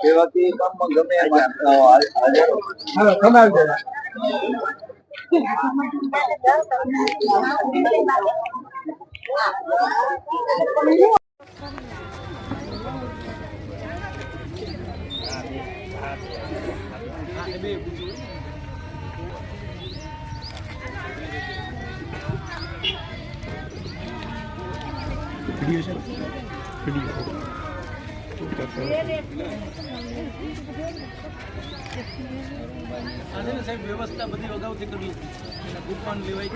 સેવાકીય કામમાં ગમે એમ હાજર રહો. આજે ને સાહેબ વ્યવસ્થા બધી અગાઉથી કરી અને લેવાય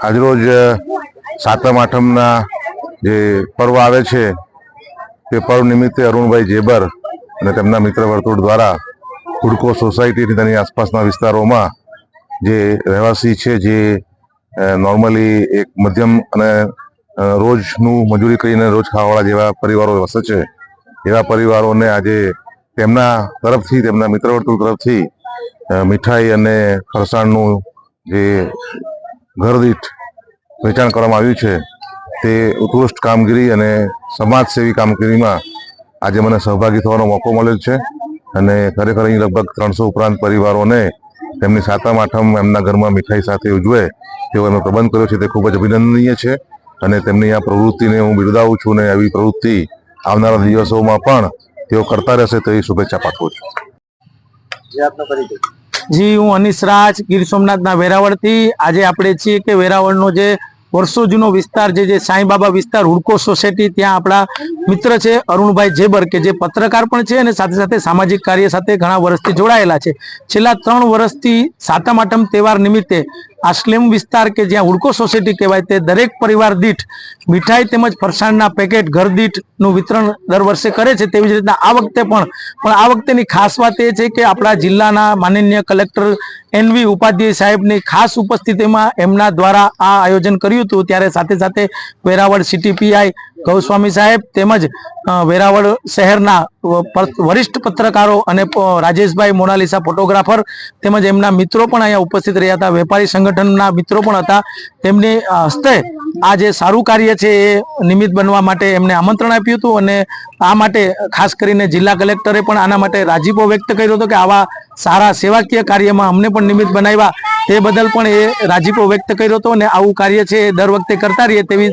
આજરોજ સાતમ આઠમના જે પર્વ આવે છે, તે પર્વ નિમિત્તે અરુણભાઈ જેબર અને તેમના મિત્ર વર્તુળ દ્વારા હુડકો સોસાયટી તેની આસપાસના વિસ્તારોમાં જે રહેવાસી છે, જે નોર્મલી એક મધ્યમ અને રોજનું મજૂરી કરીને રોજ ખાવાવાળા જેવા પરિવારો વસે છે. એવા પરિવારોને આજે તેમના તરફથી, તેમના મિત્ર વર્તુળ તરફથી મીઠાઈ અને ફરસાણનું જે ઘરદીઠ વેચાણ કરવામાં આવ્યું છે, તે ઉત્કૃષ્ટ કામગીરી અને સમાજ સેવી કામગીરીમાં આજે મને સહભાગી થવાનો મોકો મળ્યો છે. અને ખરેખર અહીં લગભગ ત્રણસો ઉપરાંત પરિવારોને તેમની સાતમ આઠમ એમના ઘરમાં મીઠાઈ સાથે ઉજવે તેવો એમનો પ્રબંધ કર્યો છે. તે ખૂબ જ અભિનંદનીય છે અને તેમની આ પ્રવૃત્તિને હું બિરદાવું છું અને આવી પ્રવૃત્તિ આવનારા દિવસોમાં પણ તેઓ કરતા રહેશે તેવી શુભેચ્છા પાઠવું છું. જે આપનો પરિચય જી હું અનિશ રાજ ગીર સોમનાથના વેરાવળથી. આજે આપણે છીએ કે વેરાવળનો જે વર્ષો જૂનો વિસ્તાર જે જે સાંઈ બાબા વિસ્તાર, હુડકો સોસાયટી, ત્યાં આપણા મિત્ર છે, અરુણભાઈ જેબર, કે જે પત્રકાર પણ છે અને સાથે સાથે સામાજિક કાર્ય સાથે ઘણા વર્ષથી જોડાયેલા છે. છેલ્લા ત્રણ વર્ષથી સાતમ આઠમ તહેવાર નિમિત્તે આ સ્લેમ વિસ્તાર કે જ્યાં હુડકો સોસાયટી કહેવાય તે દરેક પરિવાર દીઠ મીઠાઈ તેમજ ફરસાણના પેકેટ, ઘર દીઠનું વિતરણ દર વર્ષે કરે છે તેવી જ રીતના આ વખતે પણ. પણ આ વખતેની ખાસ વાત એ છે કે આપણા જિલ્લાના માનનીય કલેક્ટર એનવી ઉપાધ્યાય સાહેબની ખાસ ઉપસ્થિતિમાં એમના દ્વારા આ આયોજન કર્યું હતું. ત્યારે સાથે સાથે વેરાવળ સિટી પીઆઈ ગૌસ્વામી સાહેબ તેમજ વેરાવળ શહેરના વરિષ્ઠ પત્રકારો અને રાજેશભાઈ મોનાલિસા ફોટોગ્રાફર તેમજ એમના મિત્રો પણ અહીંયા ઉપસ્થિત રહ્યા હતા. વેપારી સંગઠનના મિત્રો પણ હતા. તેમની હસ્તે આ જે સારું કાર્ય છે એ નિમિત્ત બનવા માટે એમને આમંત્રણ આપ્યું હતું અને આ માટે ખાસ કરીને જિલ્લા કલેક્ટરે પણ આના માટે રાજીપો વ્યક્ત કર્યો હતો કે આવા સારા સેવાકીય કાર્યમાં અમને પણ નિમિત્ત બનાવ્યા. તે બદલ પણ એ રાજીપો વ્યક્ત કર્યો હતો અને આવું કાર્ય છે એ દર વખતે કરતા રહીએ તેવી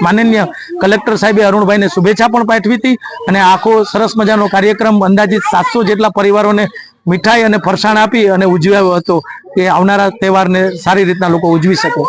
માનનીય કલેક્ટર સાહેબે અરુણભાઈને શુભેચ્છા પણ પાઠવી હતી અને આખો સરસ મજાનો કાર્યક્રમ અંદાજિત સાતસો જેટલા પરિવારોને મીઠાઈ અને ફરસાણ આપી અને ઉજવ્યો હતો કે આવનારા તહેવારને સારી રીતના લોકો ઉજવી શકે.